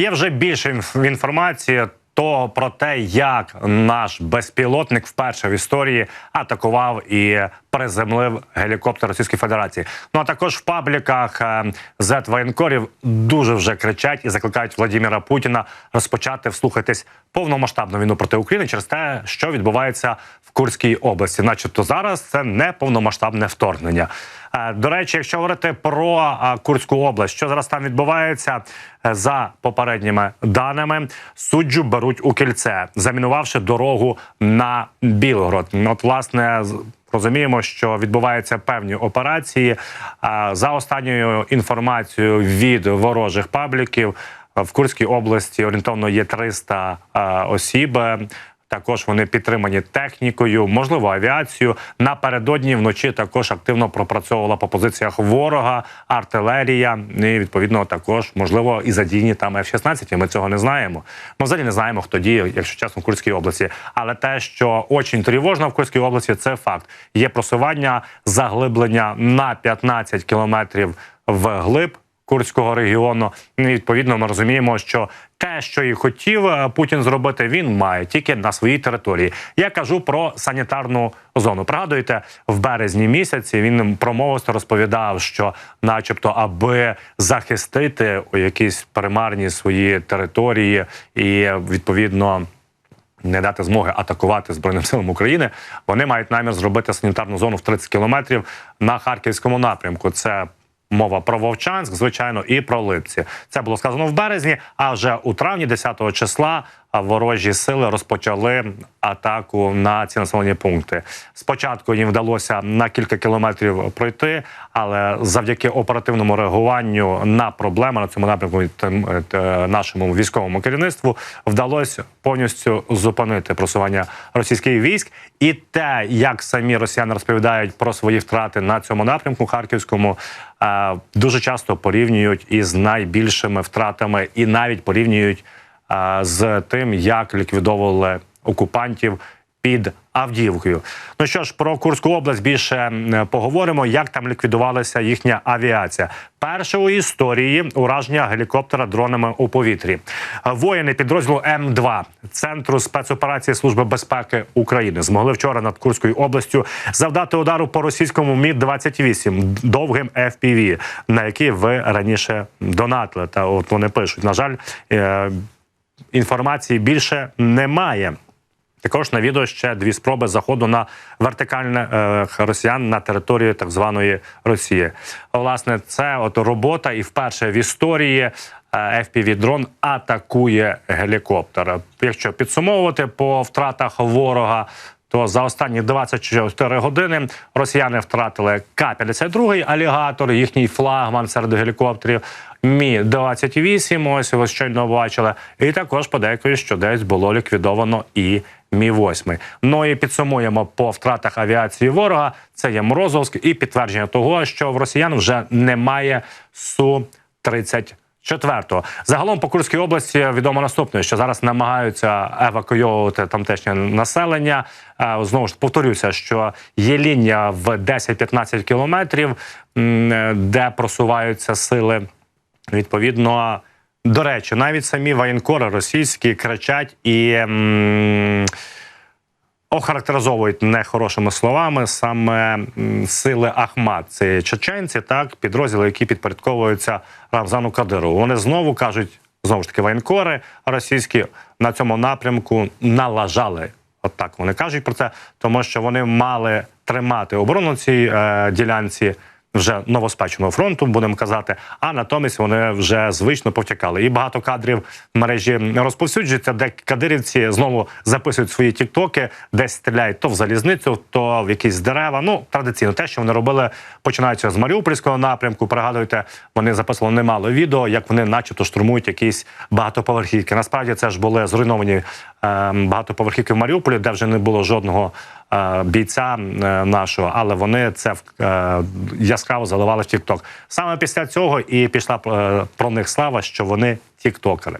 Є вже більше інформації того про те, як наш безпілотник вперше в історії атакував і приземлив гелікоптер Російської Федерації. Ну а також в пабліках е, зет-воєнкорів дуже вже кричать і закликають Владіміра Путіна розпочати вслухатись повномасштабну війну проти України через те, що відбувається Курській області, начебто зараз це не повномасштабне вторгнення. Е, До речі, якщо говорити про е, Курську область, що зараз там відбувається, Е, за попередніми даними, суджу беруть у кільце, замінувавши дорогу на Білгород. От, власне, розуміємо, що відбуваються певні операції. За останньою інформацією від ворожих пабліків в Курській області орієнтовно є 300 е, осіб. Також вони підтримані технікою, можливо, авіацією. Напередодні вночі також активно пропрацьовувала по позиціях ворога, артилерія. І відповідно також можливо і задіяні там F-16, Ми цього не знаємо. Ми взагалі не знаємо, хто діє, якщо чесно, в Курській області. Але те, що очень тривожно в Курській області, це факт. Є просування заглиблення на 15 кілометрів вглиб. Курського регіону. І, відповідно, ми розуміємо, що те, що і хотів е, Путін зробити, він має тільки на своїй території. Я кажу про санітарну зону. Пригадуєте, в березні місяці він промовисто розповідав, що, начебто, аби захистити якісь примарні свої території, і відповідно. Не дати змоги атакувати збройним силам України. Вони мають намір зробити санітарну зону в 30 кілометрів на харківському напрямку. Це мова про Вовчанськ, звичайно, і про Липці. Це було сказано в березні. А вже у травні, 10 числа, ворожі сили розпочали атаку на ці населені пункти. Спочатку їм вдалося на кілька кілометрів пройти, але завдяки оперативному реагуванню на проблеми на цьому напрямку тим, е, нашому військовому керівництву вдалося повністю зупинити просування російських військ. І те, як самі росіяни розповідають про свої втрати на цьому напрямку харківському, е, дуже часто порівнюють із найбільшими втратами, і навіть порівнюють з тим, як ліквідовували окупантів під Авдіївкою. Ну що ж, про Курську область більше поговоримо, як там ліквідувалася їхня авіація. Перше у історії ураження гелікоптера дронами у повітрі. Воїни підрозділу М2 центру спецоперації Служби безпеки України змогли вчора над Курською областю завдати удару по російському Мі 28 довгим FPV, на який ви раніше донатили. Та от вони пишуть: на жаль, е, інформації більше немає. Також на відео ще дві спроби заходу на вертикальне е, росіян на територію так званої Росії. Власне, це от робота, і вперше в історії е, FPV-дрон атакує гелікоптер. Якщо підсумовувати по втратах ворога. То за останні 24 години росіяни втратили К-52 алігатор, їхній флагман серед гелікоптерів. Мі 28 ось ви щойно бачили, і також подейкують, що десь було ліквідовано і Мі 8 Ну і підсумуємо по втратах авіації ворога. Це є Морозовськ і підтвердження того, що в росіян вже немає су 30 Четвертого загалом по Курській області відомо наступне, що зараз намагаються евакуйовувати тамтешнє населення. Е, Знову ж повторюся, що є лінія в 10-15 кілометрів, де просуваються сили. Відповідно, до речі, навіть самі воєнкори російські кричать і. м, Охарактеризовують нехорошими словами саме сили Ахмат. Це чеченці, так підрозділи, які підпорядковуються Рамзану Кадирову. Вони знову кажуть, знову ж таки, воєнкори російські на цьому напрямку налажали. От так вони кажуть про це, тому що вони мали тримати оборону цій е, ділянці вже новоспеченого фронту, будемо казати. А натомість вони вже звично повтікали. І багато кадрів в мережі розповсюджується, де кадирівці знову записують свої тіктоки, десь стріляють то в залізницю, то в якісь дерева. Ну традиційно те, що вони робили, починаючи з Маріупольського напрямку. Пригадуйте, вони записували немало відео, як вони, начебто, штурмують якісь багатоповерхівки. Насправді це ж були зруйновані е, багатоповерхівки в Маріуполі, де вже не було жодного бійця е, нашого, але вони це е, яскраво заливали в Тікток. Саме після цього і пішла е, про них слава, що вони тіктокери.